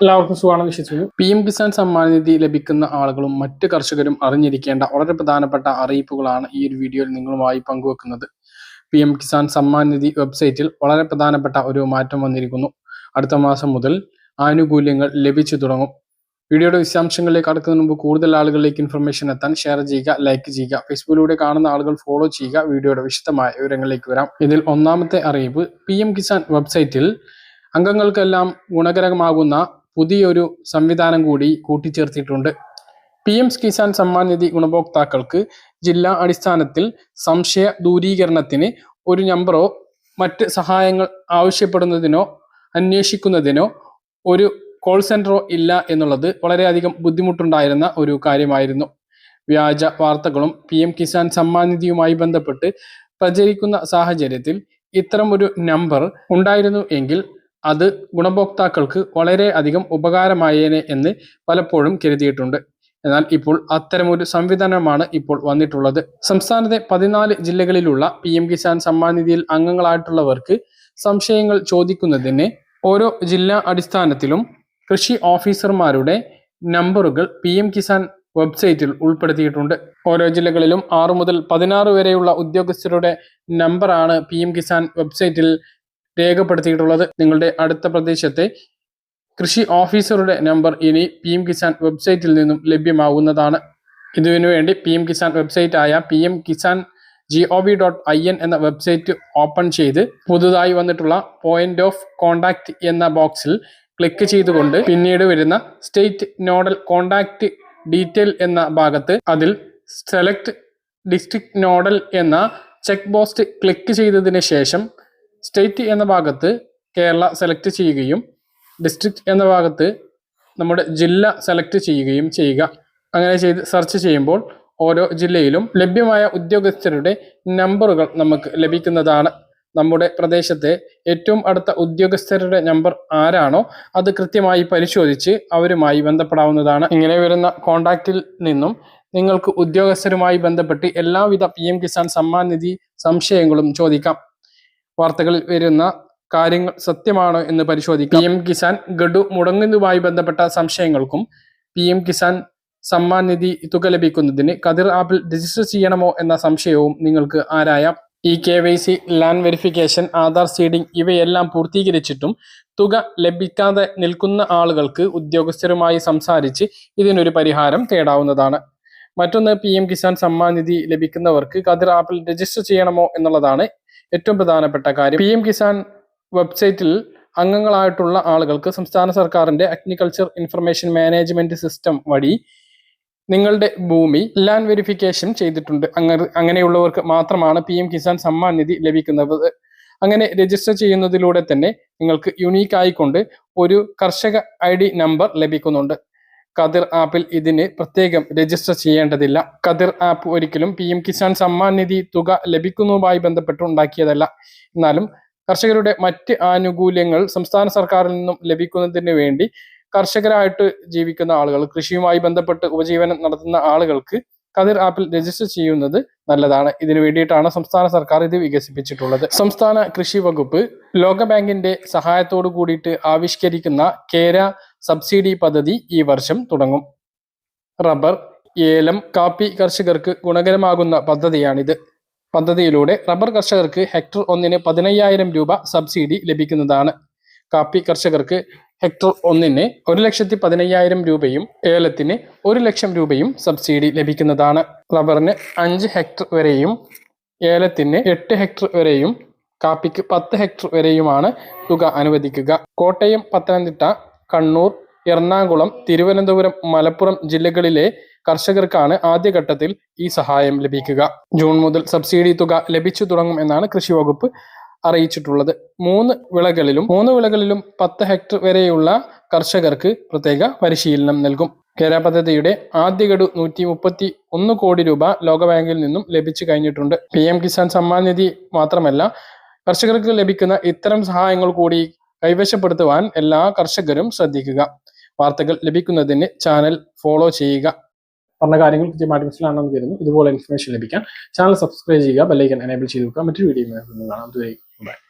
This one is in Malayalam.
എല്ലാവർക്കും സുഖമാണ് വിശ്വസിക്കുന്നു. പി എം കിസാൻ സമ്മാൻ നിധി ലഭിക്കുന്ന ആളുകളും മറ്റ് കർഷകരും അറിഞ്ഞിരിക്കേണ്ട വളരെ പ്രധാനപ്പെട്ട അറിയിപ്പുകളാണ് ഈ ഒരു വീഡിയോയിൽ നിങ്ങളുമായി പങ്കുവെക്കുന്നത്. പി എം കിസാൻ സമ്മാൻ നിധി വെബ്സൈറ്റിൽ വളരെ പ്രധാനപ്പെട്ട ഒരു മാറ്റം വന്നിരിക്കുന്നു. അടുത്ത മാസം മുതൽ ആനുകൂല്യങ്ങൾ ലഭിച്ചു തുടങ്ങും. വീഡിയോയുടെ വിശദാംശങ്ങളിലേക്ക് കടക്കുന്നതിന് മുമ്പ് കൂടുതൽ ആളുകളിലേക്ക് ഇൻഫർമേഷൻ എത്താൻ ഷെയർ ചെയ്യുക ലൈക്ക് ചെയ്യുക ഫേസ്ബുക്കിലൂടെ കാണുന്ന ആളുകൾ ഫോളോ ചെയ്യുക വീഡിയോയുടെ വിശദമായ വിവരങ്ങളിലേക്ക് വരാം. ഇതിൽ ഒന്നാമത്തെ അറിയിപ്പ് പി എം കിസാൻ വെബ്സൈറ്റിൽ അംഗങ്ങൾക്കെല്ലാം ഗുണകരമാകുന്ന പുതിയൊരു സംവിധാനം കൂടി കൂട്ടിച്ചേർത്തിട്ടുണ്ട്. പി എം കിസാൻ സമ്മാൻ നിധി ഗുണഭോക്താക്കൾക്ക് ജില്ലാ അടിസ്ഥാനത്തിൽ സംശയ ദൂരീകരണത്തിന് ഒരു നമ്പറോ മറ്റ് സഹായങ്ങൾ ആവശ്യപ്പെടുന്നതിനോ അന്വേഷിക്കുന്നതിനോ ഒരു കോൾ സെന്ററോ ഇല്ല എന്നുള്ളത് വളരെയധികം ബുദ്ധിമുട്ടുണ്ടായിരുന്ന ഒരു കാര്യമായിരുന്നു. വ്യാജ വാർത്തകളും പി എം കിസാൻ സമ്മാൻ നിധിയുമായി ബന്ധപ്പെട്ട് പ്രചരിക്കുന്ന സാഹചര്യത്തിൽ ഇത്തരം ഒരു നമ്പർ ഉണ്ടായിരുന്നു എങ്കിൽ അത് ഗുണഭോക്താക്കൾക്ക് വളരെ അധികം ഉപകാരമായേനെ എന്ന് പലപ്പോഴും കരുതിയിട്ടുണ്ട്. എന്നാൽ ഇപ്പോൾ അത്തരമൊരു സംവിധാനമാണ് ഇപ്പോൾ വന്നിട്ടുള്ളത്. സംസ്ഥാനത്തെ പതിനാല് ജില്ലകളിലുള്ള പി എം കിസാൻ സമ്മാൻ നിധിയിൽ അംഗങ്ങളായിട്ടുള്ളവർക്ക് സംശയങ്ങൾ ചോദിക്കുന്നതിന് ഓരോ ജില്ലാ അടിസ്ഥാനത്തിലും കൃഷി ഓഫീസർമാരുടെ നമ്പറുകൾ പി എം കിസാൻ വെബ്സൈറ്റിൽ ഉൾപ്പെടുത്തിയിട്ടുണ്ട്. ഓരോ ജില്ലകളിലും ആറു മുതൽ പതിനാറ് വരെയുള്ള ഉദ്യോഗസ്ഥരുടെ നമ്പറാണ് പി എം കിസാൻ വെബ്സൈറ്റിൽ രേഖപ്പെടുത്തിയിട്ടുള്ളത്. നിങ്ങളുടെ അടുത്ത പ്രദേശത്തെ കൃഷി ഓഫീസറുടെ നമ്പർ ഇനി പി എം കിസാൻ വെബ്സൈറ്റിൽ നിന്നും ലഭ്യമാവുന്നതാണ്. ഇതിനു വേണ്ടി പി എം കിസാൻ വെബ്സൈറ്റ് ആയ P M Kisan G O V dot I N എന്ന വെബ്സൈറ്റ് ഓപ്പൺ ചെയ്ത് പുതുതായി വന്നിട്ടുള്ള പോയിന്റ് ഓഫ് കോണ്ടാക്ട് എന്ന ബോക്സിൽ ക്ലിക്ക് ചെയ്തുകൊണ്ട് പിന്നീട് വരുന്ന സ്റ്റേറ്റ് നോഡൽ കോണ്ടാക്ട് ഡീറ്റെയിൽ എന്ന ഭാഗത്ത് അതിൽ സെലക്ട് ഡിസ്ട്രിക്ട് നോഡൽ എന്ന ചെക്ക് ബോക്സ് ക്ലിക്ക് ചെയ്തതിന് ശേഷം സ്റ്റേറ്റ് എന്ന ഭാഗത്ത് കേരള സെലക്ട് ചെയ്യുകയും ഡിസ്ട്രിക്ട് എന്ന ഭാഗത്ത് നമ്മുടെ ജില്ല സെലക്ട് ചെയ്യുകയും ചെയ്യുക. അങ്ങനെ ചെയ്ത് സെർച്ച് ചെയ്യുമ്പോൾ ഓരോ ജില്ലയിലും ലഭ്യമായ ഉദ്യോഗസ്ഥരുടെ നമ്പറുകൾ നമുക്ക് ലഭിക്കുന്നതാണ്. നമ്മുടെ പ്രദേശത്തെ ഏറ്റവും അടുത്ത ഉദ്യോഗസ്ഥരുടെ നമ്പർ ആരാണോ അത് കൃത്യമായി പരിശോധിച്ച് അവരുമായി ബന്ധപ്പെടാവുന്നതാണ്. ഇങ്ങനെ വരുന്ന കോണ്ടാക്റ്റിൽ നിന്നും നിങ്ങൾക്ക് ഉദ്യോഗസ്ഥരുമായി ബന്ധപ്പെട്ട് എല്ലാവിധ പി എം കിസാൻ സമ്മാൻ നിധി സംശയങ്ങളും ചോദിക്കാം. വാർത്തകളിൽ വരുന്ന കാര്യങ്ങൾ സത്യമാണോ എന്ന് പരിശോധിക്കാം. പി എം കിസാൻ ഗഡു മുടങ്ങുന്നതുമായി ബന്ധപ്പെട്ട സംശയങ്ങൾക്കും പി എം കിസാൻ സമ്മാൻ നിധി തുക ലഭിക്കുന്നതിന് കതിർ ആപ്പിൽ രജിസ്റ്റർ ചെയ്യണമോ എന്ന സംശയവും നിങ്ങൾക്ക് ആരായാം. E K Y C land verification Aadhaar seeding ഇവയെല്ലാം പൂർത്തീകരിച്ചിട്ടും തുക ലഭിക്കാതെ നിൽക്കുന്ന ആളുകൾക്ക് ഉദ്യോഗസ്ഥരുമായി സംസാരിച്ച് ഇതിനൊരു പരിഹാരം തേടാവുന്നതാണ്. മറ്റൊന്ന് പി എം കിസാൻ സമ്മാൻ നിധി ലഭിക്കുന്നവർക്ക് കതിർ ആപ്പിൽ രജിസ്റ്റർ ചെയ്യണമോ എന്നുള്ളതാണ് ഏറ്റവും പ്രധാനപ്പെട്ട കാര്യം. പി എം കിസാൻ വെബ്സൈറ്റിൽ അംഗങ്ങളായിട്ടുള്ള ആളുകൾക്ക് സംസ്ഥാന സർക്കാരിന്റെ അഗ്രികൾച്ചർ ഇൻഫർമേഷൻ മാനേജ്മെന്റ് സിസ്റ്റം വഴി നിങ്ങളുടെ ഭൂമി ലാൻഡ് വെരിഫിക്കേഷൻ ചെയ്തിട്ടുണ്ട്. അങ്ങനെ അങ്ങനെയുള്ളവർക്ക് മാത്രമാണ് പി എം കിസാൻ സമ്മാൻ നിധി ലഭിക്കുന്നത്. അങ്ങനെ രജിസ്റ്റർ ചെയ്യുന്നതിലൂടെ തന്നെ നിങ്ങൾക്ക് യുണീക്ക് ആയിക്കൊണ്ട് ഒരു കർഷക ഐ നമ്പർ ലഭിക്കുന്നുണ്ട്. കതിർ ആപ്പിൽ ഇതിന് പ്രത്യേകം രജിസ്റ്റർ ചെയ്യേണ്ടതില്ല. കതിർ ആപ്പ് ഒരിക്കലും പി എം കിസാൻ സമ്മാൻ നിധി തുക ലഭിക്കുന്നതുമായി ബന്ധപ്പെട്ട് ഉണ്ടാക്കിയതല്ല എന്നാലും കർഷകരുടെ മറ്റ് ആനുകൂല്യങ്ങൾ സംസ്ഥാന സർക്കാരിൽ നിന്നും ലഭിക്കുന്നതിന് വേണ്ടി കർഷകരായിട്ട് ജീവിക്കുന്ന ആളുകൾ കൃഷിയുമായി ബന്ധപ്പെട്ട് ഉപജീവനം നടത്തുന്ന ആളുകൾക്ക് കതിർ ആപ്പിൽ രജിസ്റ്റർ ചെയ്യുന്നത് നല്ലതാണ്. ഇതിനു വേണ്ടിയിട്ടാണ് സംസ്ഥാന സർക്കാർ ഇത് വികസിപ്പിച്ചിട്ടുള്ളത്. സംസ്ഥാന കൃഷി വകുപ്പ് ലോകബാങ്കിന്റെ സഹായത്തോടു കൂടിയിട്ട് ആവിഷ്കരിക്കുന്ന കേര സബ്സിഡി പദ്ധതി ഈ വർഷം തുടങ്ങും. റബ്ബർ ഏലം കാപ്പി കർഷകർക്ക് ഗുണകരമാകുന്ന പദ്ധതിയാണിത്. പദ്ധതിയിലൂടെ റബ്ബർ കർഷകർക്ക് ഹെക്ടർ ഒന്നിന് പതിനയ്യായിരം രൂപ സബ്സിഡി ലഭിക്കുന്നതാണ്. കാപ്പി കർഷകർക്ക് ഹെക്ടർ ഒന്നിന് ഒരു ലക്ഷത്തി പതിനയ്യായിരം രൂപയും ഏലത്തിന് ഒരു ലക്ഷം രൂപയും സബ്സിഡി ലഭിക്കുന്നതാണ്. റബ്ബറിന് അഞ്ച് ഹെക്ടർ വരെയും ഏലത്തിന് എട്ട് ഹെക്ടർ വരെയും കാപ്പിക്ക് പത്ത് ഹെക്ടർ വരെയുമാണ് തുക അനുവദിക്കുക. കോട്ടയം പത്തനംതിട്ട കണ്ണൂർ എറണാകുളം തിരുവനന്തപുരം മലപ്പുറം ജില്ലകളിലെ കർഷകർക്കാണ് ആദ്യഘട്ടത്തിൽ ഈ സഹായം ലഭിക്കുക. ജൂൺ മുതൽ സബ്സിഡി തുക ലഭിച്ചു തുടങ്ങും എന്നാണ് കൃഷി വകുപ്പ് അറിയിച്ചിട്ടുള്ളത്. മൂന്ന് വിളകളിലും മൂന്ന് വിളകളിലും പത്ത് ഹെക്ടർ വരെയുള്ള കർഷകർക്ക് പ്രത്യേക പരിശീലനം നൽകും. കേര പദ്ധതിയുടെ ആദ്യ ഗഡു നൂറ്റി മുപ്പത്തി ഒന്ന് കോടി രൂപ ലോകബാങ്കിൽ നിന്നും ലഭിച്ചു കഴിഞ്ഞിട്ടുണ്ട്. പി എം കിസാൻ സമ്മാൻ നിധി മാത്രമല്ല കർഷകർക്ക് ലഭിക്കുന്ന ഇത്തരം സഹായങ്ങൾ കൂടി കൈവശപ്പെടുത്തുവാൻ എല്ലാ കർഷകരും ശ്രദ്ധിക്കുക. വാർത്തകൾ ലഭിക്കുന്നതിന് ചാനൽ ഫോളോ ചെയ്യുക. പറഞ്ഞ കാര്യങ്ങൾ കൃത്യമായിട്ട് മനസ്സിലാണെന്ന് തരുന്നു ഇതുപോലെ ഇൻഫർമേഷൻ ലഭിക്കാൻ ചാനൽ സബ്സ്ക്രൈബ് ചെയ്യുക ബെല്ലൈക്കൻ എനേബിൾ ചെയ്ത് വെക്കുക മറ്റൊരു വീഡിയോ കാണാം. Bye.